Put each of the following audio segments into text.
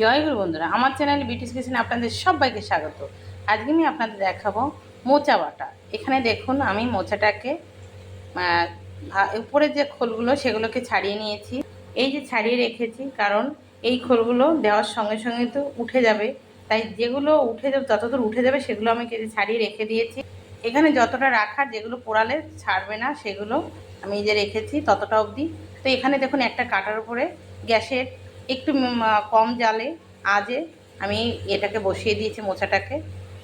জয় গুরু বন্ধুরা, আমার চ্যানেল বিটিস কিচেনে আপনাদের সবাইকে স্বাগত। আজকে আমি আপনাদের দেখাবো মোচা বাটা। এখানে দেখুন, আমি মোচাটাকে উপরের যে খোলগুলো, সেগুলোকে ছাড়িয়ে নিয়েছি। এই যে ছাড়িয়ে রেখেছি, কারণ এই খোলগুলো দেওয়ার সঙ্গে সঙ্গে তো উঠে যাবে। তাই যেগুলো উঠে যাবে যতদূর উঠে যাবে, সেগুলো আমি কেটে ছাড়িয়ে রেখে দিয়েছি। এখানে যতটা রাখার, যেগুলো পোড়ালে ছাড়বে না, সেগুলো আমি যে রেখেছি ততটা অবধি। তো এখানে দেখুন, একটা কাটার উপরে গ্যাসের একটু কম জালে আজে আমি এটাকে বসিয়ে দিয়েছি মোচাটাকে।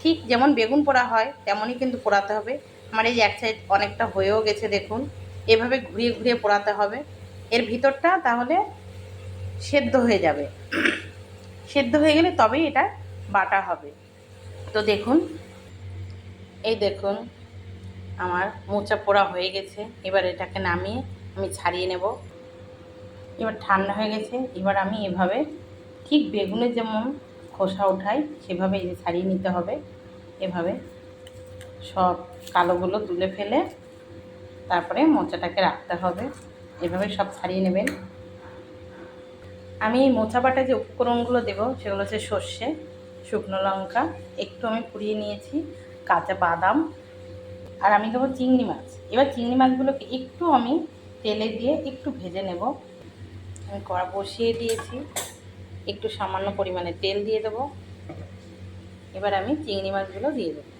ঠিক যেমন বেগুন পোড়া হয়, তেমনই কিন্তু পোড়াতে হবে। আমার এই এক সাইড অনেকটা হয়েও গেছে দেখুন, এভাবে ঘুরিয়ে ঘুরিয়ে পোড়াতে হবে। এর ভিতরটা তাহলে সেদ্ধ হয়ে যাবে। সেদ্ধ হয়ে গেলে তবেই এটা বাটা হবে। তো দেখুন, এই দেখুন, আমার মোচা পোড়া হয়ে গেছে। এবার এটাকে নামিয়ে আমি ছাড়িয়ে নেব। এবার ঠান্ডা হয়ে গেছে, এবার আমি এভাবে ঠিক বেগুনের যেমন খোসা ওঠাই সেভাবে এই যে ছাড়িয়ে নিতে হবে। এভাবে সব কালোগুলো তুলে ফেলে তারপরে মোচাটাকে রাখতে হবে। এভাবে সব ছাড়িয়ে নেবেন। আমি এই মোচা বাটা যে উপকরণগুলো দেবো, সেগুলো হচ্ছে সর্ষে, শুকনো লঙ্কা, একটু আমি পুড়িয়ে নিয়েছি, কাঁচা বাদাম, আর আমি দেবো চিংড়ি মাছ। এবার চিংড়ি মাছগুলোকে একটু আমি তেলে দিয়ে একটু ভেজে নেব। আমি কড়া বসিয়ে দিয়েছি। একটু সামান্য পরিমাণে তেল দিয়ে দেবো। এবার আমি চিংড়ি মাছগুলো দিয়ে দেবো।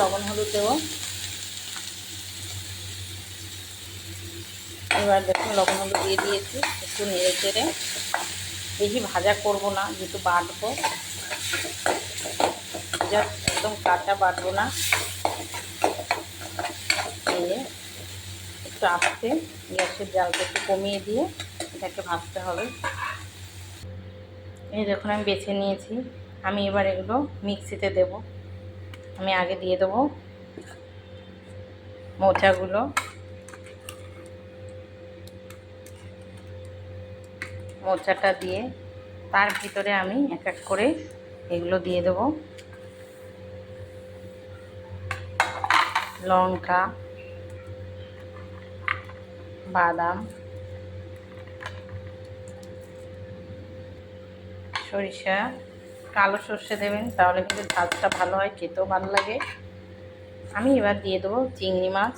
লবণ হলুদ দেবো। এবার দেখুন লবণ হলুদ দিয়ে দিয়েছি। একটু নেড়ে চেড়ে। বেশি ভাজা করব না, যেহেতু বাটবো। একদম কাঁচা বাটবো না এই যে একটু গ্যাসের জালটা একটু কমিয়ে দিয়ে এটাকে ভাজতে হবে। এই দেখুন আমি বেছে নিয়েছি, আমি এবার এগুলো মিক্সিতে দেব। আমি আগে দিয়ে দেবো মোচাগুলো। মোচাটা দিয়ে তার ভিতরে আমি এক এক করে এগুলো দিয়ে দেব। লঙ্কা বাদাম, সরিষা, কালো সর্ষে দেবেন, তাহলে কিন্তু ঝালটা ভালো হয়, খেতেও ভালো লাগে। আমি এবার দিয়ে দেবো চিংড়ি মাছ।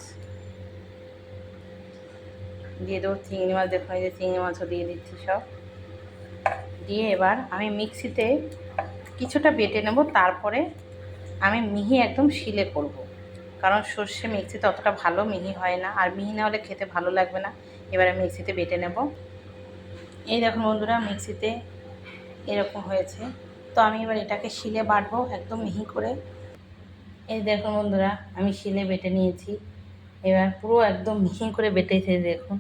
দিয়ে দেবো চিংড়ি মাছ, দেখুন এই যে চিংড়ি মাছও দিয়ে দিচ্ছি সব। দিয়ে এবার আমি মিক্সিতে কিছুটা বেটে নেব, তারপরে আমি মিহি একদম শিলে করব। কারণ সর্ষে মিক্সিতে অতটা ভালো মিহি হয় না। আর মিহি না হলে খেতে ভালো লাগবে না। এবার মিক্সিতে বেটে নেব। এই দেখুন বন্ধুরা, মিক্সিতে এরকম হয়েছে। তো আমি এবার এটাকে শিলে বাটবো একদম মিহি করে। এই দেখুন বন্ধুরা, আমি শিলে বেটে নিয়েছি। এবার পুরো একদম মিহি করে বেটেছে, দেখুন।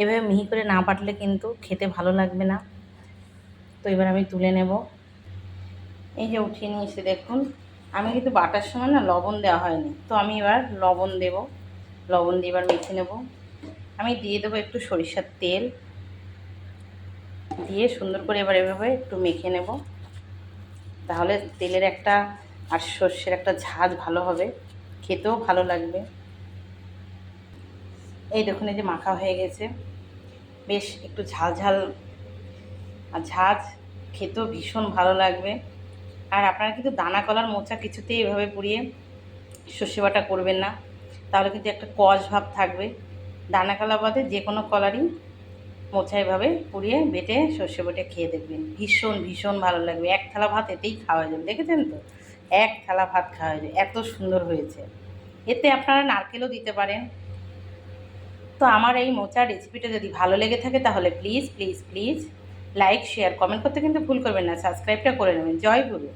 এভাবে মিহি করে না বাটলে কিন্তু খেতে ভালো লাগবে না। তো এবার আমি তুলে নেব। এই যে উঠিয়ে নিয়েছি, দেখুন। আমি কিন্তু বাটার সময় না লবণ দেওয়া হয়নি। তো আমি এবার লবণ দেব। লবণ দিয়ে এবার মেখে নেব। আমি দিয়ে দেবো একটু সরিষার তেল। দিয়ে সুন্দর করে এবার এভাবে একটু মেখে নেব। তাহলে তেলের একটা আর সর্ষের একটা ঝাঁজ ভালো হবে। খেতেও ভালো লাগবে। এই দেখুন, এই যে মাখা হয়ে গেছে। বেশ একটু ঝাল ঝাল আর ঝাঁজ। খেতেও ভীষণ ভালো লাগবে। আর আপনারা কিন্তু দানা কলার মোচা কিছুতেই এভাবে পুড়িয়ে সর্ষে বাটা করবেন না। তাহলে কিন্তু একটা কষ ভাব থাকবে। দানা কলা বাদে যে কোনো কলারই মোচা এভাবে পুড়িয়ে বেটে সর্ষে বেটে খেয়ে দেখবেন। ভীষণ ভীষণ ভালো লাগবে। এক থালা ভাত এতেই খাওয়া যাবে। দেখেছেন তো? এক থালা ভাত খাওয়া যাবে। এত সুন্দর হয়েছে। এতে আপনারা নারকেলও দিতে পারেন। তো আমার এই মোচার রেসিপিটা যদি ভালো লেগে থাকে তাহলে please please please like share comment করতে কিন্তু ভুল করবেন না সাবস্ক্রাইবটা করে নেবেন। জয় গুরু।